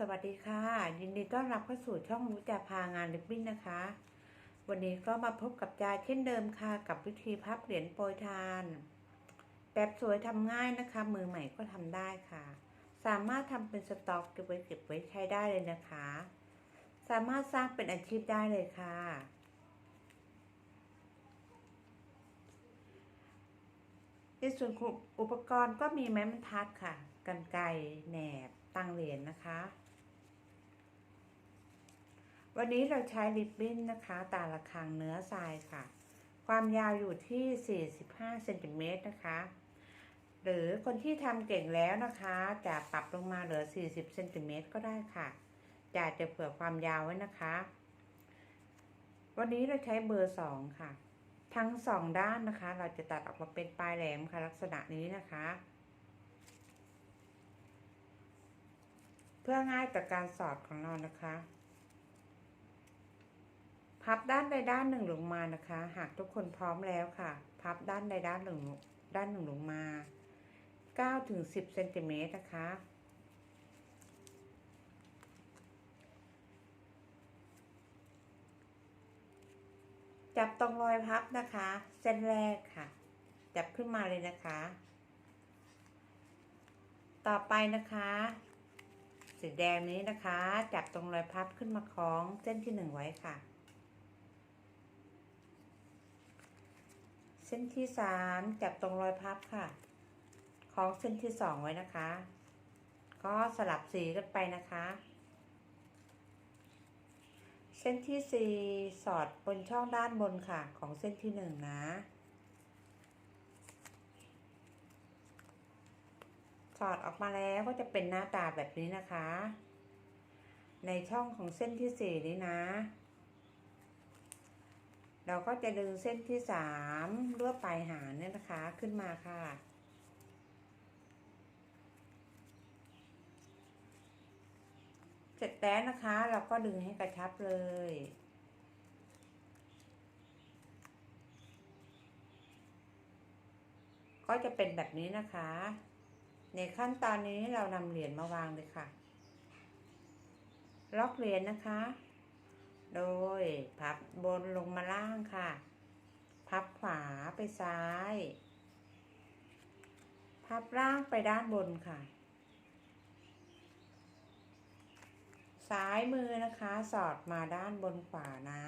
สวัสดีค่ะ ยินดีต้อนรับเข้าสู่ช่องรู้จะพางานลิบบิ้นนะคะ วันนี้ก็มาพบกับจาเช่นเดิมค่ะ กับวิธีพับเหรียญโปรยทาน แบบสวยทำง่ายนะคะ มือใหม่ก็ทำได้ค่ะ สามารถทำเป็นสต็อกเก็บไว้เก็บไว้ใช้ได้เลยนะคะ สามารถสร้างเป็นอาชีพได้เลยค่ะ ในส่วนของอุปกรณ์ก็มีไม้บรรทัดค่ะกันไกแหนบตังเหรียญนะคะ วันนี้เราใช้ริบบิ้นนะคะ ตาละคังเนื้อทรายค่ะ ความยาวอยู่ที่ 45เซนติเมตรนะคะ หรือคนที่ทำเก่งแล้วนะคะ จะปรับลงมาเหลือ 40เซนติเมตรก็ได้ค่ะจะจะเผื่อความยาวไว้นะคะ วันนี้เราใช้เบอร์ 2 ค่ะ ทั้งสองด้านนะคะ เราจะตัดออกมาเป็นปลายแหลมค่ะ ลักษณะนี้นะคะเพื่อง่ายต่อการสอดของเรานะคะ พับด้านใดด้านหนึ่งลงมานะคะ หากทุกคนพร้อมแล้วค่ะ พับด้านใดด้านหนึ่งด้านหนึ่งลงมา9ถึง10เซนติเมตรนะคะจับตรงรอยพับนะคะ เส้นแรกค่ะ จับขึ้นมาเลยนะคะ ต่อไปนะคะสีแดงนี้นะคะ จับตรงรอยพับขึ้นมาคล้องเส้นที่หนึ่งไว้ค่ะ เส้นที่สามจับตรงรอยพับค่ะคล้องเส้นที่สองไว้นะคะ ก็สลับสีกันไปนะคะ เส้นที่สี่สอดบนช่องด้านบนค่ะ ของเส้นที่หนึ่งนะสอดออกมาแล้วก็จะเป็นหน้าตาแบบนี้นะคะ ในช่องของเส้นที่สี่นี้นะ เราก็จะดึงเส้นที่สามรวบปลายหางเนี่ยนะคะขึ้นมาค่ะ เสร็จแล้วนะคะเราก็ดึงให้กระชับเลย ก็จะเป็นแบบนี้นะคะ ในขั้นตอนนี้เรานำเหรียญมาวางเลยค่ะ ล็อกเหรียญนะคะ โดยพับบนลงมาล่างค่ะ พับขวาไปซ้าย พับล่างไปด้านบนค่ะ ซ้ายมือนะคะ สอดมาด้านบนขวานะ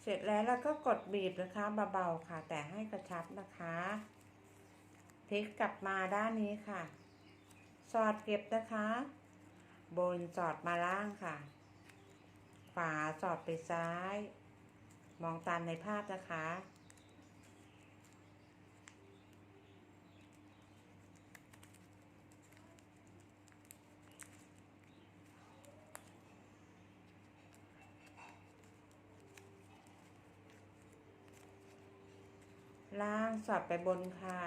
เสร็จแล้วเราก็กดบีบนะคะเบาๆค่ะ แต่ให้กระชับนะคะพลิกกลับมาด้านนี้ค่ะ อดเก็บนะคะ บนสอดมาล่างค่ะ ขวาสอดไปซ้าย มองตามในภาพนะคะล่างสอดไปบนค่ะ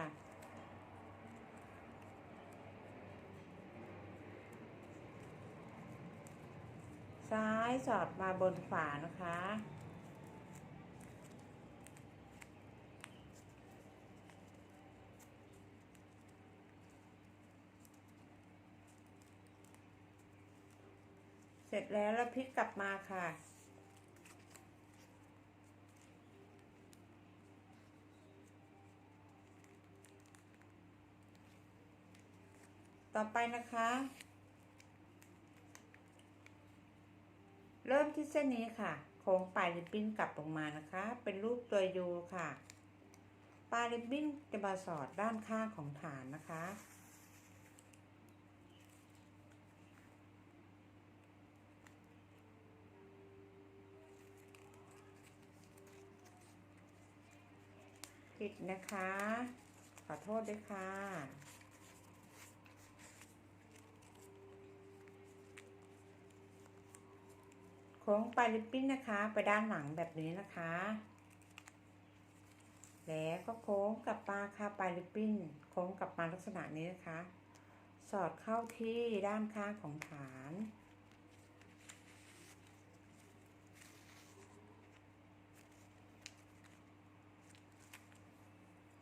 ซ้ายสอดมาบนขวานะคะ เสร็จแล้วแล้วพลิกกลับมาค่ะต่อไปนะคะ เริ่มที่เส้นนี้ค่ะ โค้งปลายริบบิ้นกลับลงมานะคะ เป็นรูปตัวยูค่ะ ปลายริบบิ้นจะมาสอดด้านข้างของฐานนะคะ ผิดนะคะ ขอโทษด้วยค่ะ ค้งปลายลิปปิ้นนะคะ ไปด้านหลังแบบนี้นะคะ แล้วก็โค้งกลับมาค่ะปลายลิปปิ้นโค้งกลับมาลักษณะนี้นะคะ สอดเข้าที่ด้านข้างของฐาน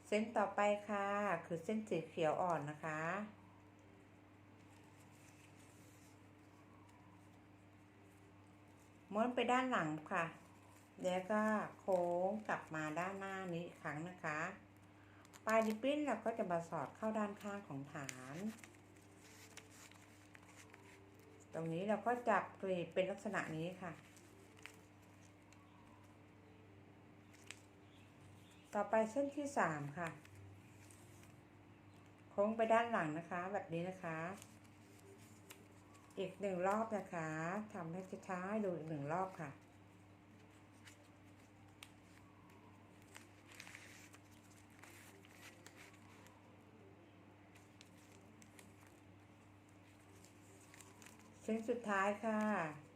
เส้นต่อไปค่ะ คือเส้นสีเขียวอ่อนนะคะ ม้วนไปด้านหลังค่ะ แล้วก็โค้งกลับมาด้านหน้านี้อีกครั้งนะคะ ปลายริบบิ้นเราก็จะมาสอดเข้าด้านข้างของฐาน ตรงนี้เราก็จับกรีดเป็นลักษณะนี้ค่ะ ต่อไปเส้นที่สามค่ะ โค้งไปด้านหลังนะคะ แบบนี้นะคะ อีกหนึ่งรอบนะคะทำให้ช้าๆดูอีกหนึ่งรอบค่ะเส้นสุดท้ายค่ะ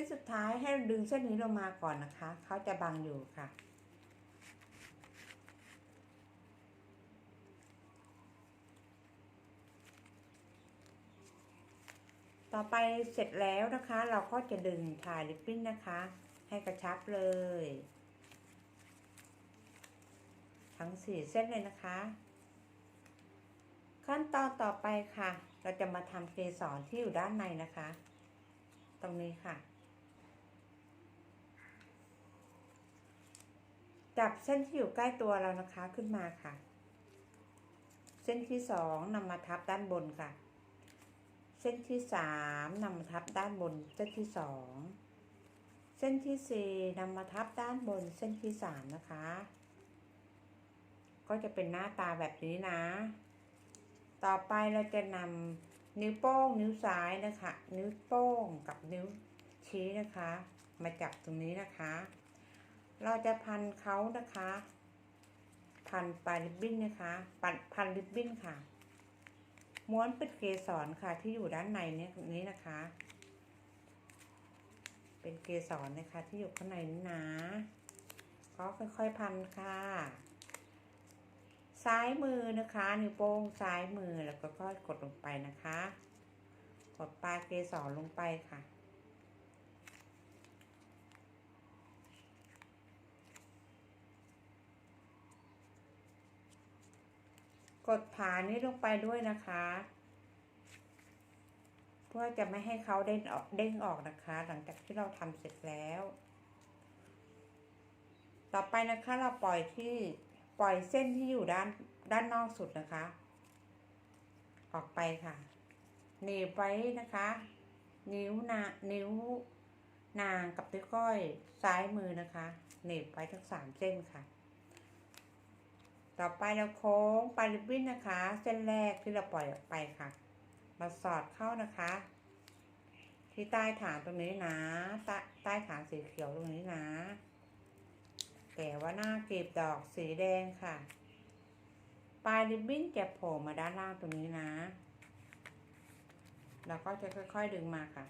ส้นสุดท้ายให้ดึงเส้นนี้ลงมาก่อนนะคะ เขาจะบังอยู่ค่ะ ต่อไปเสร็จแล้วนะคะ เราก็จะดึงถ่ายริบบิ้นนะคะ ให้กระชับเลย ทั้งสี่เส้นเลยนะคะ ขั้นตอนต่อไปค่ะ เราจะมาทำเกสรที่อยู่ด้านในนะคะ ตรงนี้ค่ะ จับเส้นที่อยู่ใกล้ตัวเรานะคะขึ้นมาค่ะ เส้นที่สองนำมาทับด้านบนค่ะ เส้นที่สามนำมาทับด้านบนเส้นที่สองเส้นที่สี่นำมาทับด้านบนเส้นที่สามนะคะ ก็จะเป็นหน้าตาแบบนี้นะ ต่อไปเราจะนำนิ้วโป้งนิ้วซ้ายนะคะ นิ้วโป้งกับนิ้วชี้นะคะ มาจับตรงนี้นะคะ เราจะพันเขานะคะ พันปลายริบบิ้นนะคะปันพันริบบิ้นค่ะ ม้วนป็นเกสรค่ะที่อยู่ด้านในเนี่ยนี้นะคะ เป็นเกสรนะคะ ที่อยู่ข้างในนี้นะก็ค่อยๆพันค่ะ ซ้ายมือนะคะ นิ้วโป้งซ้ายมือแล้วก็ค่อยกดลงไปนะคะ กดปลายเกสรลงไปค่ะ กดฐานนี้ลงไปด้วยนะคะ เพื่อจะไม่ให้เขาเด้งออกเด้งออกนะคะ หลังจากที่เราทำเสร็จแล้ว ต่อไปนะคะเราปล่อยที่ปล่อยเส้นที่อยู่ด้านด้านนอกสุดนะคะ ออกไปค่ะหนีบไว้นะคะ นิ้วนานิ้วนางกับนิ้วก้อยซ้ายมือนะคะหนีบไว้ทั้งสามเส้นค่ะ ต่อไปเราโค้งปลายริบบิ้นนะคะ เส้นแรกที่เราปล่อยออกไปค่ะ มาสอดเข้านะคะ ที่ใต้ฐานตรงนี้นะใต้ใต้ฐานสีเขียวตรงนี้นะ แต่ว่าหน้ากลีบดอกสีแดงค่ะ ปลายริบบิ้นจะโผล่มาด้านล่างตรงนี้นะแล้วก็จะค่อยๆดึงมาค่ะ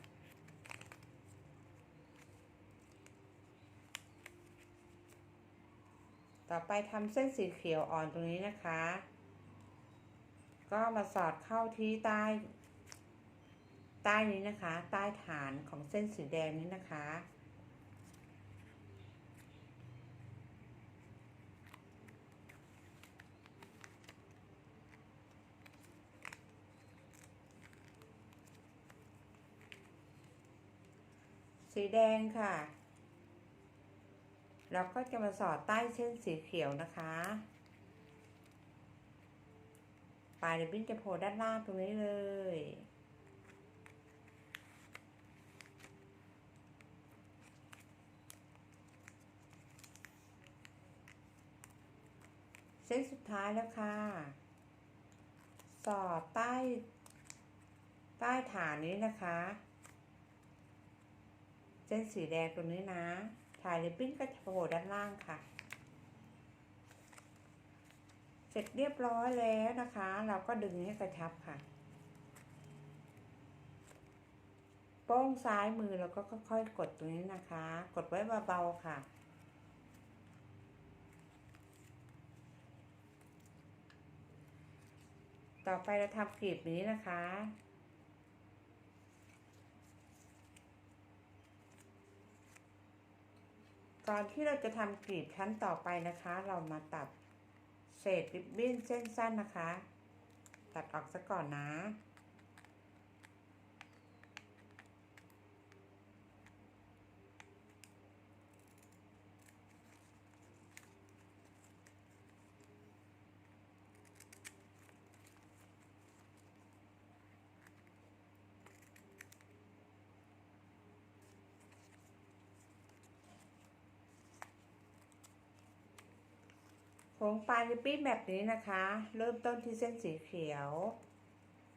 ต่อไปทำเส้นสีเขียวอ่อนตรงนี้นะคะ ก็มาสอดเข้าที่ใต้ ใต้นี้นะคะ ใต้ฐานของเส้นสีแดงนี้นะคะสีแดงค่ะ เราก็จะมาสอดใต้เส้นสีเขียวนะคะปลายริบบิ้นจะโผล่ด้านล่างตรงนี้เลย เส้นสุดท้ายแล้วค่ะ สอดใต้ใต้ฐานนี้นะคะ เส้นสีแดงตรงนี้นะ ถ่ายริบบิ้นก็จะโผล่ด้านล่างค่ะ เสร็จเรียบร้อยแล้วนะคะ เราก็ดึงให้กระชับค่ะ โป้งซ้ายมือเราก็ค่อยๆกดตรงนี้นะคะ กดไว้เบาๆค่ะตต่อไปเราทำกลีบนี้นะคะ ตอนที่เราจะทำกรีบชั้นต่อไปนะคะ เรามาตัดเศษริบบิ้นเส้นสั้นนะคะ ตัดออกซะก่อนนะ ผงปลายริบบิ้นแบบนี้นะคะ เริ่มต้นที่เส้นสีเขียว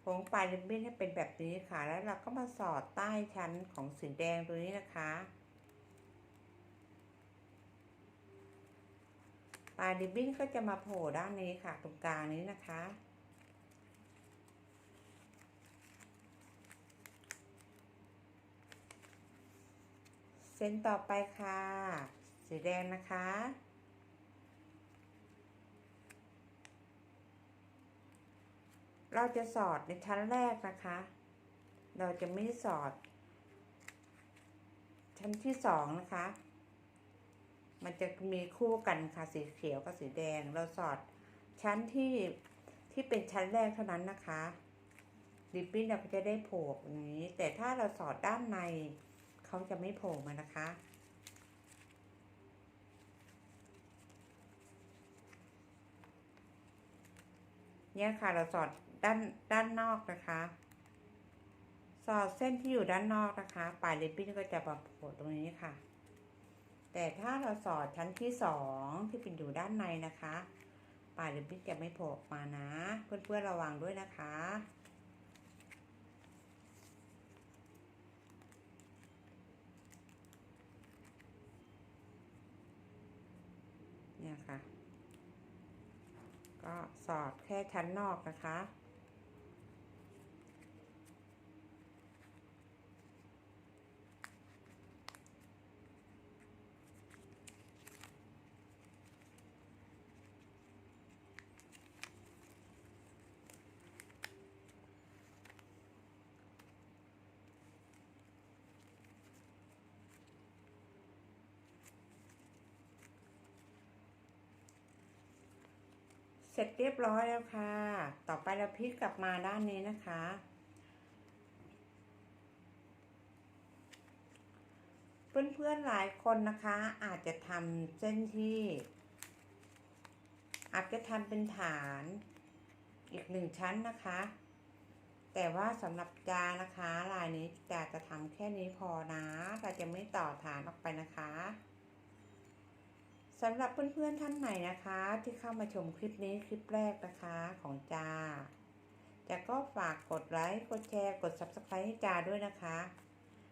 ผงปลายริบบิ้นให้เป็นแบบนี้ค่ะ แล้วเราก็มาสอดใต้ชั้นของสีแดงตรงนี้นะคะปลายริบบิ้นก็จะมาโผล่ด้านนี้ค่ะ ตรงกลางนี้นะคะ เส้นต่อไปค่ะ สีแดงนะคะ เราจะสอดในชั้นแรกนะคะ เราจะไม่สอด ชั้นที่สองนะคะ มันจะมีคู่กันค่ะสีเขียวกับสีแดง เราสอดชั้นที่ที่เป็นชั้นแรกเท่านั้นนะคะริบบิ้นเราก็จะได้โผล่อย่างนี้ แต่ถ้าเราสอดด้านในเขาจะไม่โผล่มานะคะ เนี่ยค่ะเราสอด ด้านด้านนอกนะคะ สอดเส้นที่อยู่ด้านนอกนะคะ ปลายริบบิ้นก็จะมาโผล่ตรงนี้ค่ะ แต่ถ้าเราสอดชั้นที่สองที่เป็นอยู่ด้านในนะคะ ปลายริบบิ้นจะไม่โผล่ออกมานะ เพื่อนๆระวังด้วยนะคะเนี่ยค่ะ ก็สอดแค่ชั้นนอกนะคะ เสร็จเรียบร้อยแล้วค่ะ ต่อไปเราพลิกกลับมาด้านนี้นะคะ เพื่อนๆหลายคนนะคะ อาจจะทำเส้นที่ อาจจะทำเป็นฐานอีกหนึ่งชั้นนะคะ แต่ว่าสำหรับจานะคะ ลายนี้จาจะทำแค่นี้พอนะเราจะไม่ต่อฐานออกไปนะคะ สำหรับเพื่อนๆท่านไหนนะคะ ที่เข้ามาชมคลิปนี้คลิปแรกนะคะของจาจะก็ฝากกดไลค์กดแชร์กด subscribe ให้จาด้วยนะคะ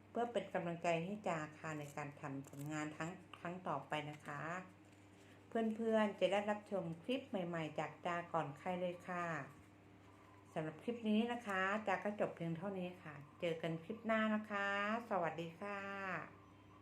เพื่อเป็นกำลังใจให้จาค่ะในการทำผลงานทั้งครั้งต่อไปนะคะ เพื่อนๆจะได้รับชมคลิปใหม่ๆ จากจาก่อนใครเลยค่ะสำหรับคลิปนี้นะคะจาก็จบเพียงเท่านี้ค่ะ เจอกันคลิปหน้านะคะ สวัสดีค่ะ